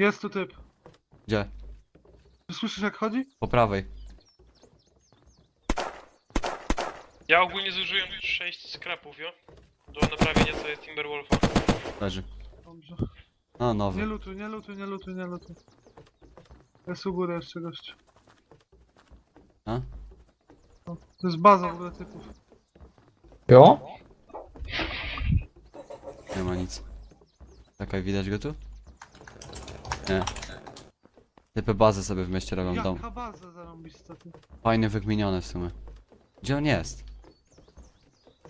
Jest tu typ. Gdzie? Czy Słyszysz jak chodzi? Po prawej. Ja ogólnie zużyłem 6 skrapów, jo? Do naprawienia co jest Timberwolfa. Leży. Dobrze. No, Nie nowy. lutuj, nie lutuj, nie lutuj, nie lutuj. Jest u góry jeszcze gość. A? O, To jest baza w ogóle typów. Jo? Nie ma nic. Czekaj, widać go tu? Nie. Typy bazę sobie w mieście robią w domu. Jaka baza zarąbista ty. Fajnie wykminione w sumie. Gdzie on jest?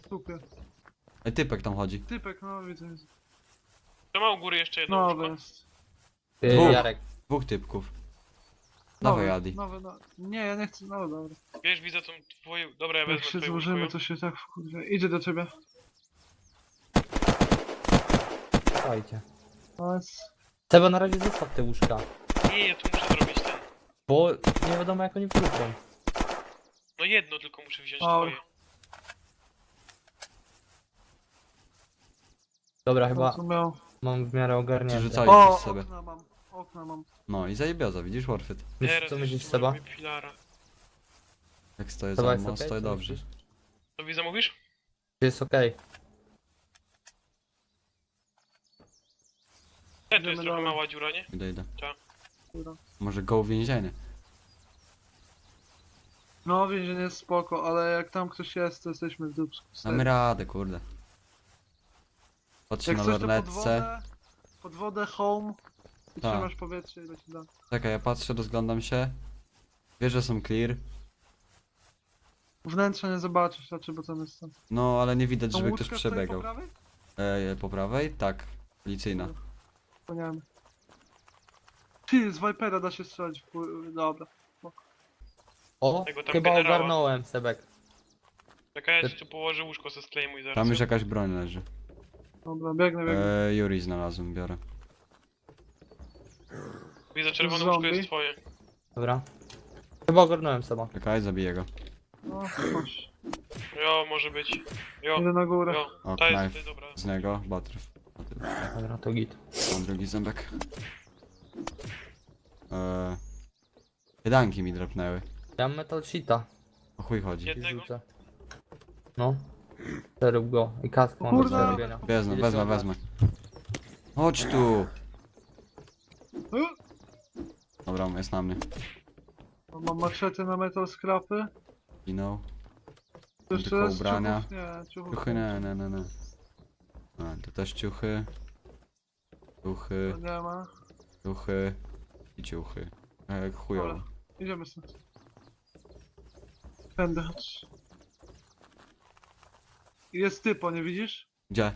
Super. Ej, typek tam chodzi. Typek, no widzę. widzę. To ma u góry jeszcze jedno Nowy łóżko. jest. Ty, Dwóch. Jarek. Dwóch typków. Nowy, Dawaj, Adi. Nowy, no. Nie, ja nie chcę, no dobra. Wiesz, widzę tą twoją... Dobra, ja Jak wezmę się złożymy, to się tak wkurwia. Idzie do ciebie. Słuchajcie. Nice. Seba na razie zostaw te łóżka. Nie, ja tu muszę zrobić ten. Bo nie wiadomo jak oni wrócą. No jedno tylko muszę wziąć O. twoje. Dobra, chyba mam w miarę ogarnięte. Przerzucali O, coś sobie. okna mam. Okna mam. No i zajebioza, widzisz Warfit? Wiesz Teraz co jeszcze myślisz Seba? zrobię Filara. Jak stoję Seba za jest mną, okej? stoję Co dobrze. myślisz? To widzę, mówisz? Czy jest okej? Nie, to Idziemy jest trochę dalej. mała dziura, nie? Idę, idę. Dobra. Może go uwięzienie. No więzienie jest spoko, ale jak tam ktoś jest, to jesteśmy w dupsku. Damy radę, kurde. Patrzę Jak na coś to pod lornetce. wodę, pod wodę, home i Tak. trzymasz powietrze i leci da. Czekaj, ja patrzę, rozglądam się. Wiesz, że są clear. Wnętrza nie zobaczysz raczej, bo tam jest tam. No, ale nie widać, Tą żeby ktoś stoi przebiegał. po prawej? E, po prawej? Tak. Policyjna. Wspaniale. Ty, z Vipera da się strzelać w pół- Dobra. O, Tego tam chyba generała. ogarnąłem Sebek. Czekaj, ja ci tu położę łóżko ze sklejmu i zaraz... Tam już jakaś broń leży. Dobra, biegnę, biegnę. E, Yuri znalazłem, biorę. Widzę, czerwone Zombie. łóżko jest twoje. Dobra. Chyba ogarnąłem Seba. Czekaj, zabiję go. No, masz. Jo, może być. Jo, Idę na górę. jo. O, Ta jest knife. tutaj, dobra. Z niego, batryw. Dobra, to git. Mam drugi zębek. E, Jedanki mi drapnęły. Ja mam metal sheeta. O chuj chodzi. Jednego? rzucę. No. Przerób go. I kask mam do Kurna. przerobienia. Wezmę, wezmę, wezmę. Chodź tu! Y, Dobra, jest na mnie. Mam maczetę na metal scrapy. Ginął. Jeszcze tylko jest ubrania. ciuchów? Nie, ciuchów. Ciuchy, nie, nie, nie, nie. A, to też ciuchy. Ciuchy, nie ma. ciuchy i ciuchy. E, Jak chujowo. Dobra. Idziemy stąd. Tędy chodź. Jest typo, nie widzisz? Gdzie?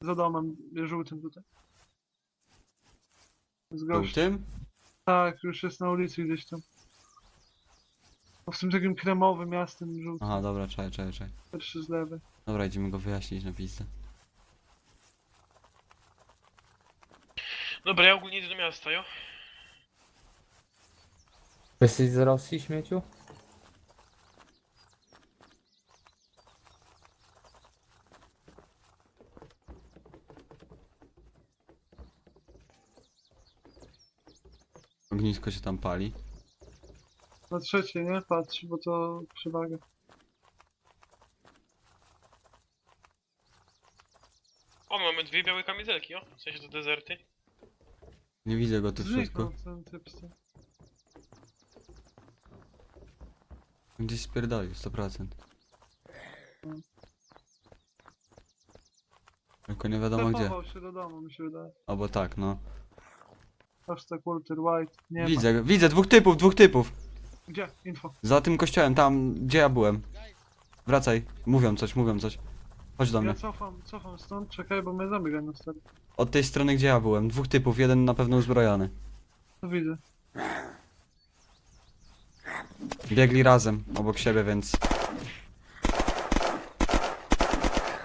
Za domem, żółtym tutaj. Z gościem. Żółtym? Tak, już jest na ulicy gdzieś tam. O, w tym takim kremowym miastem żółtym. Aha, dobra, czekaj, czekaj, czekaj. Pierwszy z lewej. Dobra, idziemy go wyjaśnić na pizdę. Dobra, ja ogólnie idę do miasta, jo? Jesteś z Rosji, śmieciu? Ognisko się tam pali. Na trzecie, nie? Patrz, bo to przewaga. O, mamy dwie białe kamizelki, jo? W sensie to dezerty. Nie widzę go tu w środku. Gdzieś spierdolił, 100%. Tylko nie wiadomo gdzie. Się do domu, mi się wydaje. Albo tak, no. Hashtag Walter White. Nie ma. Widzę, widzę, dwóch typów, dwóch typów! Gdzie? Info. Za tym kościołem, tam, gdzie ja byłem. Wracaj, mówią coś, mówią coś. Chodź do mnie. Ja cofam, cofam stąd, czekaj, bo mnie zamyga na stary. Od tej strony, gdzie ja byłem. Dwóch typów, jeden na pewno uzbrojony. To widzę. Biegli razem, obok siebie, więc...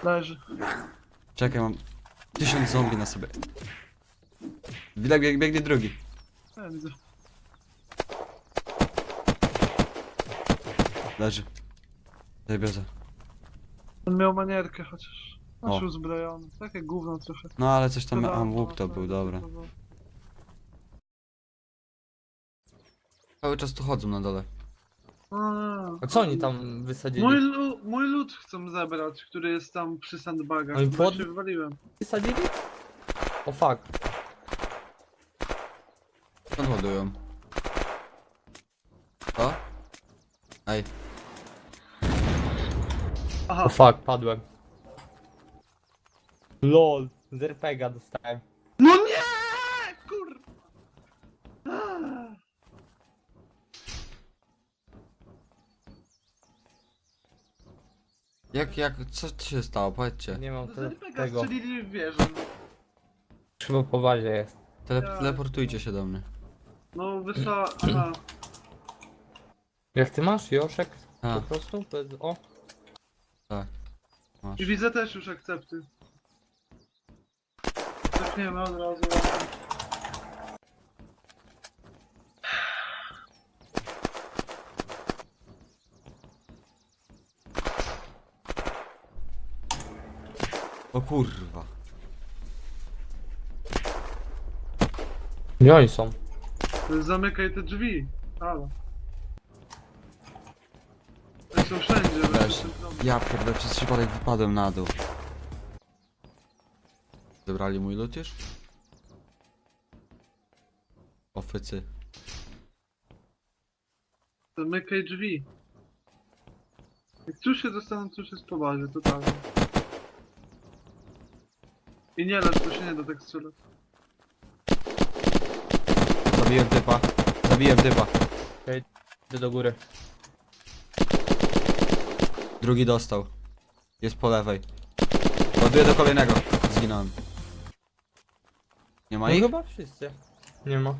Leży. Czekaj, mam... Tysiąc zombie na sobie. Bieg, bieg, biegnie drugi. Ja widzę. Leży. Zajebioza. On miał manierkę chociaż. Masz O. uzbrojony. Takie gówno trochę. No ale coś tam... A, łuk no, to był, dobra. Cały czas tu chodzą na dole. A, A co oni tam wysadzili? Mój, lu mój lód chcą zebrać, który jest tam przy sandbagach. No i pod- się wywaliłem. Wysadzili? O fuck. Skąd ładują? Co? Ej, Aha, O fuck, padłem. LOL, z RPGa dostałem. no nie! Kur... Ah. jak, jak, co ci się stało? Powiedzcie. Nie mam No z te, tego. strzelili w wieżę. Chyba po bazie jest. Tele Ja- teleportujcie się do mnie. No wysła... Aha. Jak ty masz, Joszek? A, Po prostu? Bez... O, masz. I widzę też już akcepty. Zaczniemy od razu. O kurwa. gdzie oni są? Zamykaj te drzwi. Halo. Oni są wszędzie. Problem. Ja pierdolę, przez przypadek wypadłem na dół. Zebrali mój lód już? Ofycy. Zamykaj drzwi. Jak tu się dostaną, jest po bazie, totalnie. I nie lecz, to się nie da tak strzelać. Zabiłem typa. Zabiłem typa. Idę do góry. Drugi dostał. Jest po lewej. Ładuję do kolejnego. Zginąłem. Nie ma No ich? chyba wszyscy. Nie ma.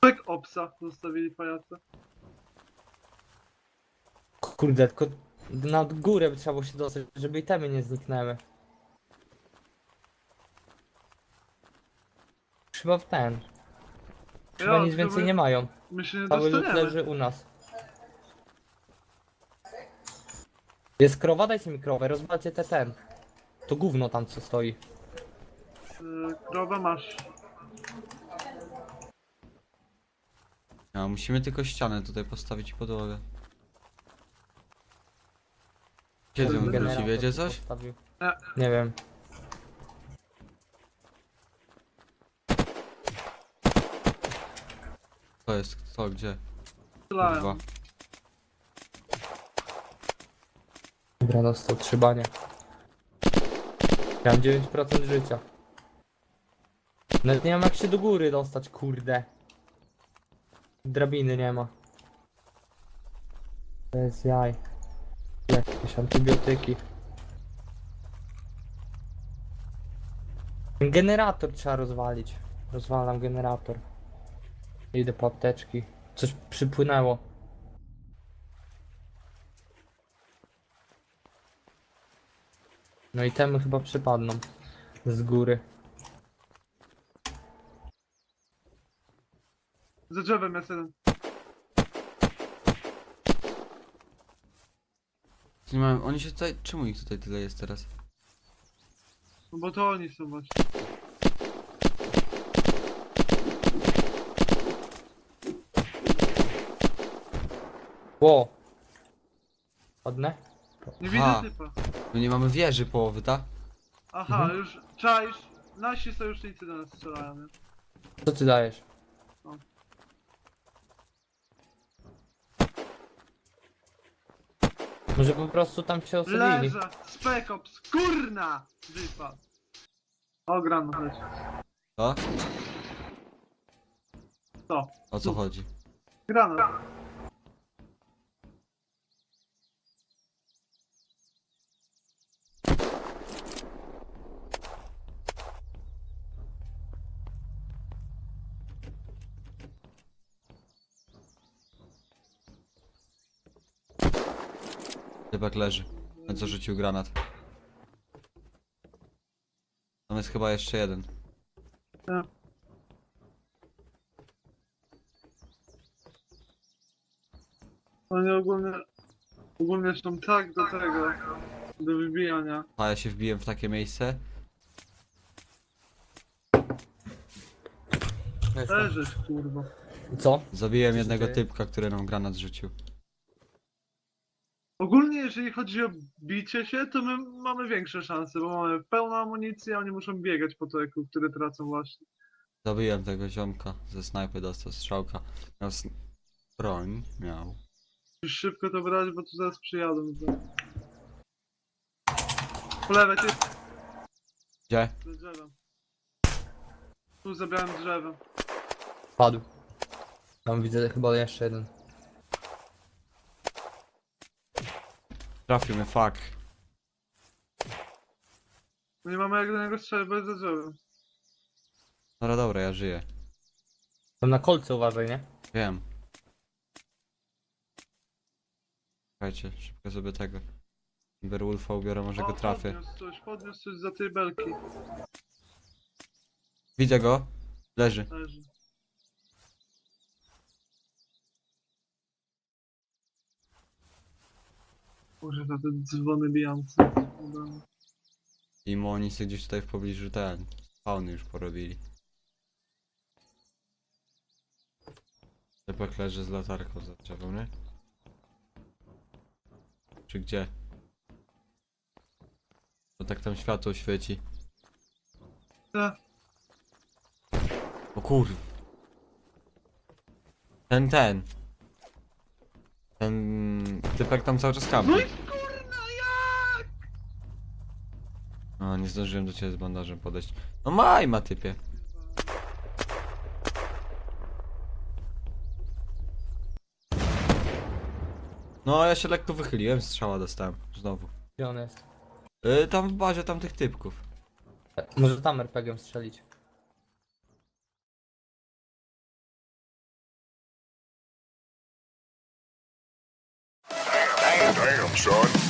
Tak opsa zostawili pajace. Kurde, tylko na górę by trzeba było się dostać, żeby itemy nie zniknęły. Chyba w ten. Chyba Ja, nic więcej my- nie mają. My się nie Cały lód dostaniemy. leży u nas. Jest krowa? Dajcie mi krowę, rozwalcie te ten. To gówno tam co stoi. Y, Krowę masz. No, musimy tylko ścianę tutaj postawić i podłogę. Kiedy on wróci, wiecie tu coś? postawił. Nie. Nie wiem. To jest, kto, gdzie? Strzelają. Kurwa. Dobra, dostał trzy banie. Mam 9% życia. Nawet nie mam jak się do góry dostać, kurde. Drabiny nie ma. Bez jaj. Jakieś antybiotyki. Generator trzeba rozwalić. Rozwalam generator. Idę po apteczki. Coś przypłynęło. No i temy chyba przypadną. Z góry. Za drzewem jest jeden. Nie mają, oni się tutaj, czemu ich tutaj tyle jest teraz? No bo to oni są właśnie. Ło! Ładne? Nie widzę Aha. typa. No nie mamy wieży połowy, tak? Aha, Mhm. już czaisz. Nasi sojusznicy do nas strzelają, nie? Co ty dajesz? No. Może po prostu tam się osadzili. Leżę! Spec Ops! Kurna! Wypad. O, granat leci. Co? Co? O co chodzi? Granat. Typek leży. Ten co rzucił granat. Tam jest chyba jeszcze jeden. Oni ogólnie... Ogólnie są tak do tego... Do wybijania. A ja się wbiłem w takie miejsce. Leżysz, kurwa. Co? Zabiłem jednego dzieje? typka, który nam granat rzucił. Ogólnie, jeżeli chodzi o bicie się, to my mamy większe szanse, bo mamy pełną amunicję, a oni muszą biegać po to, eku, które tracą właśnie. Zabiłem tego ziomka, ze snajpy dostał strzałka. Miał sn... broń, miał. Musisz szybko to brać, bo tu zaraz przyjadą. Po lewej, ty Gdzie? za drzewem. Tu zabrałem drzewem. Padł. Tam widzę chyba jeszcze jeden. Trafił mnie, fuck. Nie mamy jak do niego strzelać, bo jest za drzewem. Dobra, dobra, ja żyję. Tam na kolce uważaj, nie? Wiem. Czekajcie, szybko sobie tego. Werewolfa ubiorę, może go O, trafię. Podniósł coś, podniósł coś za tej belki. Widzę go. Leży. Leży. Na te dzwony bijące. I Monisy gdzieś tutaj w pobliżu ten. Spawny już porobili. Typek leży z latarką za drzewem, nie? Czy gdzie? Bo tak tam światło świeci. Tak. O kur... Ten, ten. Ten... Typek tam cały czas. No i kurna, jak? No, nie zdążyłem do ciebie z bandażem podejść. No maj ma typie. No, ja się lekko wychyliłem, strzała dostałem. Znowu. Gdzie on jest? Yy, tam w bazie tam tych typków. E, Może tam RPG strzelić. Damn, son.